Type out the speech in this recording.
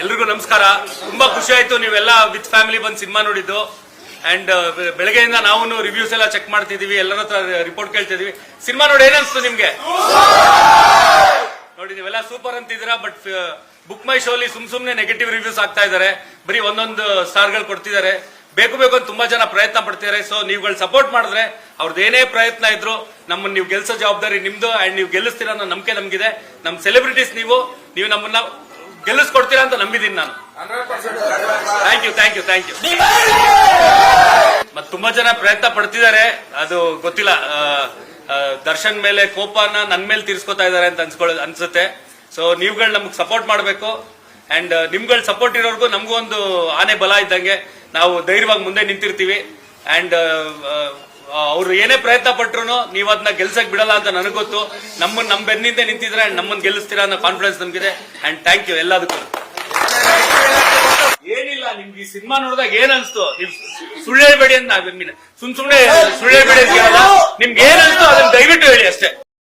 ನಮಸ್ಕಾರ. ತುಂಬಾ ಖುಷಿ ಆಯ್ತು ನೀವೆಲ್ಲ ವಿತ್ ಫ್ಯಾಮಿಲಿ ಬಂದು ಸಿನಿಮಾ ನೋಡಿದ್ದು. ಅಂಡ್ ಬೆಳಗ್ಗೆಯಿಂದ ನಾವು ರಿವ್ಯೂಸ್ ಎಲ್ಲ ಚೆಕ್ ಮಾಡ್ತಿದೀವಿ, ಎಲ್ಲರ ಹತ್ರ ರಿಪೋರ್ಟ್ ಕೇಳ್ತಿದೀವಿ. ಸಿನಿಮಾ ನೋಡಿ ಏನನ್ಸ್ತು ನಿಮ್ಗೆ? ನೋಡಿ, ನೀವೆಲ್ಲ ಸೂಪರ್ ಅಂತಿದ್ದೀರಾ ಬಟ್ ಬುಕ್ ಮೈ ಶೋಲಿ ಸುಮ್ ಸುಮ್ನೆ ನೆಗೆಟಿವ್ ರಿವ್ಯೂಸ್ ಆಗ್ತಾ ಇದಾರೆ ಬರೀ ಒಂದೊಂದು ಸ್ಟಾರ್ಗಳು ಕೊಡ್ತಿದ್ದಾರೆ. ಬೇಕು ಬೇಕು ಅಂತ ತುಂಬಾ ಜನ ಪ್ರಯತ್ನ ಪಡ್ತಿದ್ದಾರೆ. ಸೊ ನೀವುಗಳು ಸಪೋರ್ಟ್ ಮಾಡಿದ್ರೆ ಅವ್ರದ್ದು ಏನೇ ಪ್ರಯತ್ನ ಇದ್ರು ನಮ್ಮನ್ನ ನೀವು ಗೆಲ್ಸೋ ಜವಾಬ್ದಾರಿ ನಿಮ್ದು ಅಂಡ್ ನೀವು ಗೆಲ್ಲಿಸ್ತೀರ ಅನ್ನೋ ನಂಬಿಕೆ ನಮ್ಗಿದೆ. ನಮ್ ಸೆಲೆಬ್ರಿಟೀಸ್ ನೀವು ನೀವು ನಮ್ಮನ್ನ ಗೆಲ್ಲಿಸ್ಕೊಡ್ತೀರಾ ಅಂತ ನಂಬಿದ್ದೀನಿ ನಾನು. Thank you thank you thank you ಮತ್ ತುಂಬಾ ಜನ ಪ್ರಯತ್ನ ಪಡ್ತಿದ್ದಾರೆ. ಅದು ಗೊತ್ತಿಲ್ಲ. ದರ್ಶನ್ ಮೇಲೆ ಕೋಪನ ನನ್ ಮೇಲೆ ತೀರ್ಸ್ಕೊತಾ ಇದಾರೆ ಅಂತ ಅನ್ಸ್ಕೊಳ್ಳೋ ಅನ್ಸುತ್ತೆ. ಸೊ ನೀವುಗಳು ನಮ್ಗೆ ಸಪೋರ್ಟ್ ಮಾಡಬೇಕು. ಅಂಡ್ ನಿಮ್ಗಳು ಸಪೋರ್ಟ್ ಇರೋರ್ಗು ನಮಗೂ ಒಂದು ಆನೆ ಬಲ ಇದ್ದಂಗೆ. ನಾವು ಧೈರ್ಯವಾಗಿ ಮುಂದೆ ನಿಂತಿರ್ತೀವಿ. ಅಂಡ್ ಅವ್ರು ಏನೇ ಪ್ರಯತ್ನ ಪಟ್ರು ನೀವು ಅದನ್ನ ಗೆಲ್ಸಕ್ ಬಿಡಲ್ಲ ಅಂತ ನನಗೆ ಗೊತ್ತು. ನಮ್ಮನ್ ನಮ್ ಬೆನ್ನಿಂದ ನಿಂತಿದ್ರೆ ಅಂಡ್ ನಮ್ಮನ್ನ ಗೆಲ್ಲಿಸ್ತೀರಾ ಅನ್ನೋ ಕಾನ್ಫಿಡೆನ್ಸ್ ನಮ್ಗಿದೆ. ಅಂಡ್ ಥ್ಯಾಂಕ್ ಯು ಎಲ್ಲದಕ್ಕೂ. ಏನಿಲ್ಲ, ನಿಮ್ಗೆ ಈ ಸಿನಿಮಾ ನೋಡಿದಾಗ ಏನ್ ಅನ್ಸ್ತು? ನೀವು ಸುಳ್ಳು ಹೇಳ್ಬೇಡಿ ಅಂತ ಸುಮ್ ಸುಮ್ನೆ ಸುಳ್ಳು ಹೇಳ್ಬೇಡಿ ನಿಮ್ಗೆ ಏನ್ ಅನ್ಸ್ತು ಅದನ್ನ ದಯವಿಟ್ಟು ಹೇಳಿ ಅಷ್ಟೇ.